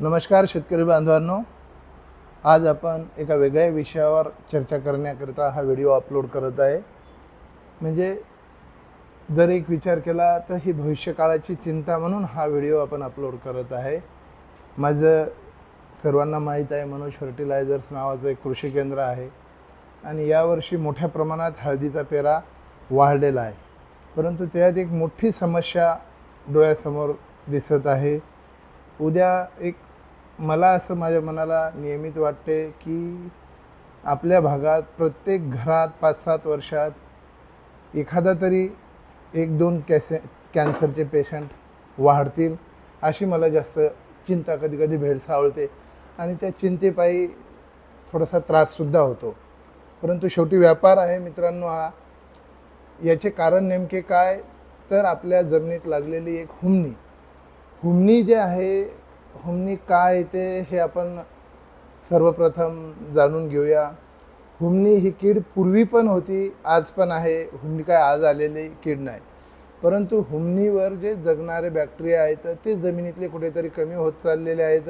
नमस्कार शेतकरी बांधवांनो. आज आपण एका वेगळ्या विषयावर चर्चा करण्याकरिता हा व्हिडिओ अपलोड करत आहे. म्हणजे जर एक विचार केला तर ही भविष्यकाळाची चिंता म्हणून हा व्हिडिओ आपण अपलोड करत आहे. माझं सर्वांना माहीत आहे मनोज फर्टिलायझर्स नावाचं एक कृषी केंद्र आहे. आणि यावर्षी मोठ्या प्रमाणात हळदीचा पेरा वाढलेला आहे. परंतु त्यात एक मोठी समस्या डोळ्यासमोर दिसत आहे. उद्या एक मला असं माझ्या मनाला नियमित वाटते की आपल्या भागात प्रत्येक घरात पाच सात वर्षात एखादा तरी एक दोन कॅसे कॅन्सरचे पेशंट वाढतील अशी मला जास्त चिंता कधी कधी भेडसावळते आणि त्या चिंतेपायी थोडासा त्राससुद्धा होतो. परंतु शेवटी व्यापार आहे मित्रांनो हा. याचे कारण नेमके काय? तर आपल्या जमिनीत लागलेली एक हुमणी हुमणी जे आहे हुमणी काय येते हे आपण सर्वप्रथम जाणून घेऊया. हुमणी ही कीड पूर्वी पण होती आज पण आहे. हुमणी काय आज आलेली कीड नाही. परंतु हुमणीवर जे जगणारे बॅक्टेरिया आहेत ते जमिनीतले कुठेतरी कमी होत चाललेले आहेत.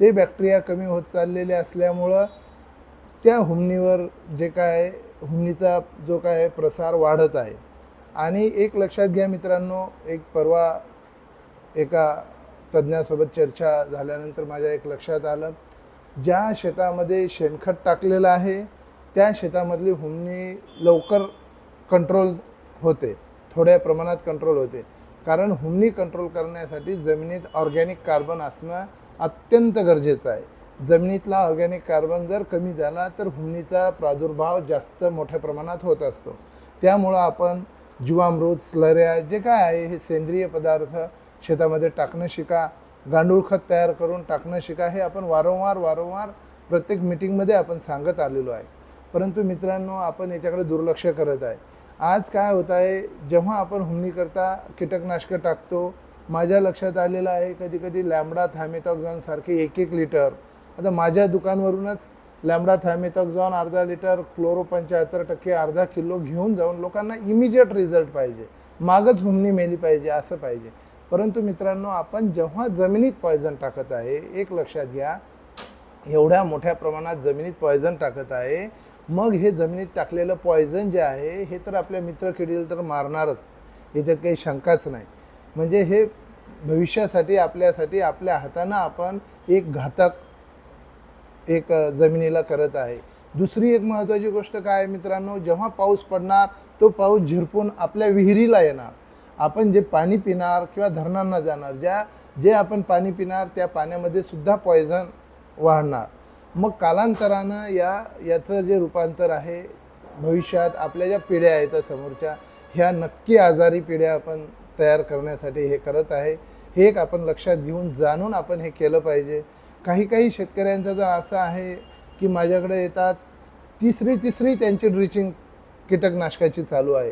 ते बॅक्टेरिया कमी होत चाललेले असल्यामुळं त्या हुमणीवर जे काय हुमणीचा जो काय प्रसार वाढत आहे. आणि एक लक्षात घ्या मित्रांनो एक परवा एका तज्ज्ञासोबत चर्चा झाल्यानंतर माझ्या एक लक्षात आलं. ज्या शेतामध्ये शेणखत टाकलेलं आहे त्या शेतामधली हुमणी लवकर कंट्रोल होते. थोड्या प्रमाणात कंट्रोल होते. कारण हुमणी कंट्रोल करण्यासाठी जमिनीत ऑर्गॅनिक कार्बन असणं अत्यंत गरजेचं आहे. जमिनीतला ऑर्गॅनिक कार्बन जर कमी झाला तर हुमणीचा प्रादुर्भाव जास्त मोठ्या प्रमाणात होत असतो. त्यामुळं आपण जीवामृत स्लऱ्या जे काय आहे हे सेंद्रिय पदार्थ शेतामध्ये टाकणं शिका गांडूळ खत तयार करून टाकणं शिका हे आपण वारंवार वारंवार प्रत्येक मिटिंगमध्ये आपण सांगत आलेलो आहे. परंतु मित्रांनो आपण याच्याकडे दुर्लक्ष करत आहे. आज काय होत आहे जेव्हा आपण हुमणीकरता कीटकनाशकं टाकतो माझ्या लक्षात आलेलं आहे कधी कधी लॅमडा सारखे एक एक लिटर आता माझ्या दुकानवरूनच लॅमडा थॅमेथॉक्झॉन अर्धा लिटर क्लोरो पंच्याहत्तर टक्के अर्धा किलो घेऊन जाऊन लोकांना इमिजिएट रिझल्ट पाहिजे. मागच हुमणी मेली पाहिजे असं पाहिजे. परंतु मित्रांनो आपण जेव्हा जमिनीत पॉयझन टाकत आहे एक लक्षात घ्या एवढ्या मोठ्या प्रमाणात जमिनीत पॉयझन टाकत आहे मग हे जमिनीत टाकलेलं पॉयझन जे आहे हे तर आपल्या मित्र किडीला तर मारणारच. याच्यात काही शंकाच नाही. म्हणजे हे भविष्यासाठी आपल्यासाठी आपल्या हातानं आपण एक घातक एक जमिनीला करत आहे. दुसरी एक महत्त्वाची गोष्ट काय आहे मित्रांनो जेव्हा पाऊस पडणार तो पाऊस झिरपून आपल्या विहिरीला येणार. आपण जे पाणी पिणार किंवा धरणांना जाणार ज्या जे आपण पाणी पिणार त्या पाण्यामध्ये सुद्धा पॉयझन वाढणार. मग कालांतरानं या याचं जे रूपांतर आहे भविष्यात आपल्या ज्या पिढ्या आहेत समोरच्या ह्या नक्की आजारी पिढ्या आपण तयार करण्यासाठी हे करत आहे. हे एक आपण लक्षात घेऊन जाणून आपण हे केलं पाहिजे. काही काही शेतकऱ्यांचं तर असं आहे की माझ्याकडे येतात तिसरी तिसरी त्यांची ड्रिचिंग कीटकनाशकाची चालू आहे.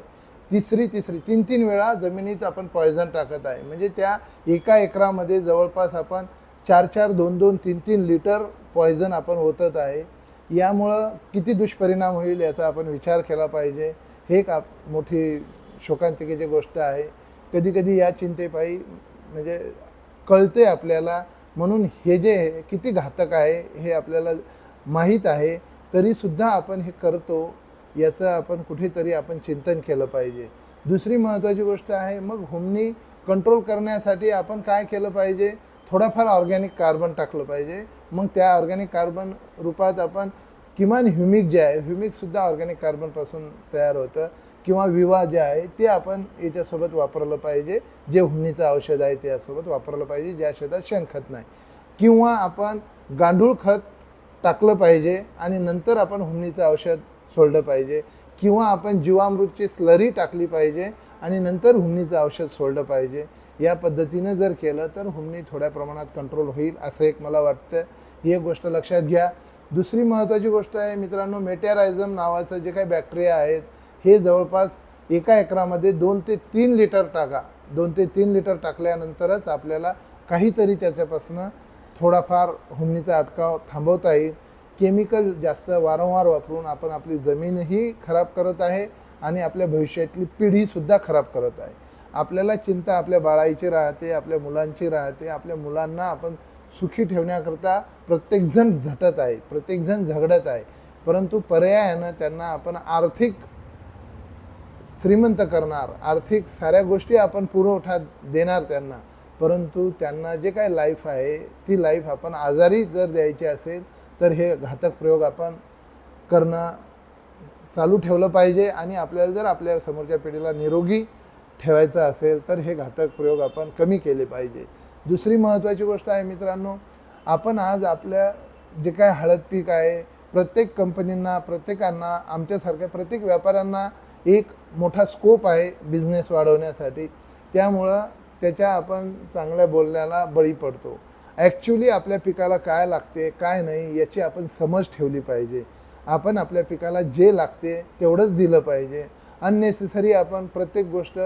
तिसरी तिसरी तीन तीन वेळा जमिनीत आपण पॉयझन टाकत आहे. म्हणजे त्या एका एकरामध्ये जवळपास आपण चार चार दोन दोन तीन तीन लिटर पॉयझन आपण ओतत आहे. यामुळं किती दुष्परिणाम होईल याचा आपण विचार केला पाहिजे. हे एक आप मोठी शोकांतिकेची गोष्ट आहे. कधी कधी या चिंतेपायी म्हणजे कळते आपल्याला. म्हणून हे जे किती घातक आहे हे आपल्याला माहीत आहे तरीसुद्धा आपण हे करतो. याचं आपण कुठेतरी आपण चिंतन केलं पाहिजे. दुसरी महत्त्वाची गोष्ट आहे मग हुमणी कंट्रोल करण्यासाठी आपण काय केलं पाहिजे? थोडाफार ऑर्गॅनिक कार्बन टाकलं पाहिजे. मग त्या ऑर्गॅनिक कार्बन रूपात आपण किमान ह्युमिक जे आहे ह्युमिकसुद्धा ऑर्गॅनिक कार्बनपासून तयार होतं. किंवा विवा जे आहे ते आपण याच्यासोबत वापरलं पाहिजे. जे हुमणीचं औषध आहे त्यासोबत वापरलं पाहिजे ज्या शेतात शेणखत नाही. किंवा आपण गांडूळ खत टाकलं पाहिजे आणि नंतर आपण हुमणीचं औषध सोडलं पाहिजे किंवा आपण जीवामृतची स्लरी टाकली पाहिजे आणि नंतर हुमणीचं औषध सोडलं पाहिजे. या पद्धतीनं जर केलं तर हुमणी थोड्या प्रमाणात कंट्रोल होईल असं एक मला वाटतं. ही एक गोष्ट लक्षात घ्या. दुसरी महत्त्वाची गोष्ट आहे मित्रांनो मेटॅरायझम नावाचं जे काही बॅक्टेरिया आहेत हे जवळपास एका एकरामध्ये दोन ते तीन लिटर टाका. दोन ते तीन लिटर टाकल्यानंतरच आपल्याला काहीतरी त्याच्यापासून थोडाफार हुमणीचा अटकाव थांबवता येईल. केमिकल जास्त वारंवार वापरून आपण आपली जमीनही खराब करत आहे आणि आपल्या भविष्यातली पिढीसुद्धा खराब करत आहे. आपल्याला चिंता आपल्या बाळाईची राहते आपल्या मुलांची राहते आपल्या मुलांना आपण सुखी ठेवण्याकरता प्रत्येकजण झटत आहे प्रत्येकजण झगडत आहे. परंतु पर्यायानं त्यांना आपण आर्थिक श्रीमंत करणार आर्थिक साऱ्या गोष्टी आपण पुरवठा देणार त्यांना. परंतु त्यांना जे काय लाईफ आहे ती लाईफ आपण आजारी जर द्यायची असेल तर हे घातक प्रयोग आपण करणं चालू ठेवलं पाहिजे आणि आपल्याला जर आपल्या समोरच्या पिढीला निरोगी ठेवायचं असेल तर हे घातक प्रयोग आपण कमी केले पाहिजे. दुसरी महत्त्वाची गोष्ट आहे मित्रांनो आपण आज आपल्या जे काय हळद पीक आहे प्रत्येक कंपनींना प्रत्येकांना आमच्यासारख्या प्रत्येक व्यापाऱ्यांना एक मोठा स्कोप आहे बिझनेस वाढवण्यासाठी. त्यामुळं त्याच्या आपण चांगल्या बोलण्याला बळी पडतो. ॲक्च्युली आपल्या पिकाला काय लागते काय नाही याची आपण समज ठेवली पाहिजे. आपण आपल्या पिकाला जे लागते तेवढंच दिलं पाहिजे. अननेसेसरी आपण प्रत्येक गोष्ट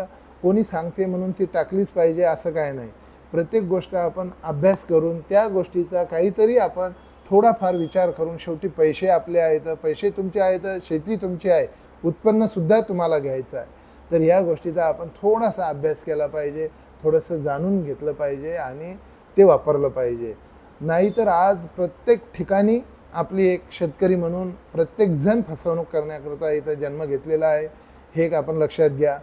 कोणी सांगते म्हणून ती टाकलीच पाहिजे असं काय नाही. प्रत्येक गोष्ट आपण अभ्यास करून त्या गोष्टीचा काहीतरी आपण थोडाफार विचार करून शेवटी पैसे आपले आहेत पैसे तुमचे आहेत शेती तुमची आहे उत्पन्नसुद्धा तुम्हाला घ्यायचं आहे. तर या गोष्टीचा आपण थोडासा अभ्यास केला पाहिजे थोडंसं जाणून घेतलं पाहिजे आणि ते वापरलं पाहिजे. नाहीतर आज प्रत्येक ठिकाणी आपली एक शेतकरी म्हणून प्रत्येकजण फसवणूक करण्याकरता इथं जन्म घेतलेला आहे. हे एक आपण लक्षात घ्या.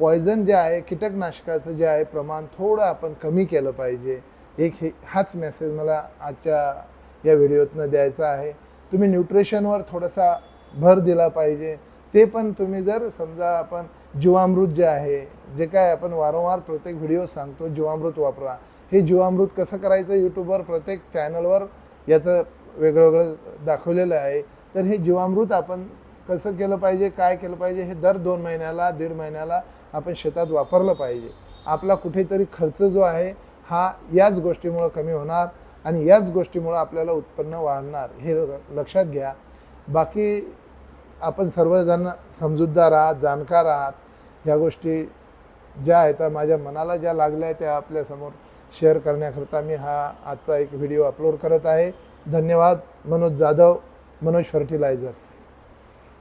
पॉयझन जे आहे कीटकनाशकाचं जे आहे प्रमाण थोडं आपण कमी केलं पाहिजे. एक हे हाच मेसेज मला आजच्या या व्हिडिओतनं द्यायचा आहे. तुम्ही न्यूट्रिशनवर थोडासा भर दिला पाहिजे. ते पण तुम्ही जर समजा आपण जीवामृत जे आहे जे काय आपण वारंवार प्रत्येक व्हिडिओ सांगतो जीवामृत वापरा. हे जीवामृत कसं करायचं यूट्यूबवर प्रत्येक चॅनलवर याचं वेगळं वेगळं दाखवलेलं आहे. तर हे जीवामृत आपण कसं केलं पाहिजे काय केलं पाहिजे हे दर दोन महिन्याला दीड महिन्याला आपण शेतात वापरलं पाहिजे. आपला कुठेतरी खर्च जो आहे हा याच गोष्टीमुळं कमी होणार आणि याच गोष्टीमुळं आपल्याला उत्पन्न वाढणार हे लक्षात घ्या. बाकी आपण सर्वजण समजूतदार आहात जाणकार आहात ह्या गोष्टी ज्या आहेत माझ्या मनाला ज्या लागल्या त्या आपल्यासमोर शेअर करण्याकरता मी हा आजचा एक व्हिडिओ अपलोड करत आहे. धन्यवाद. मनोज जाधव मनोज फर्टिलायझर्स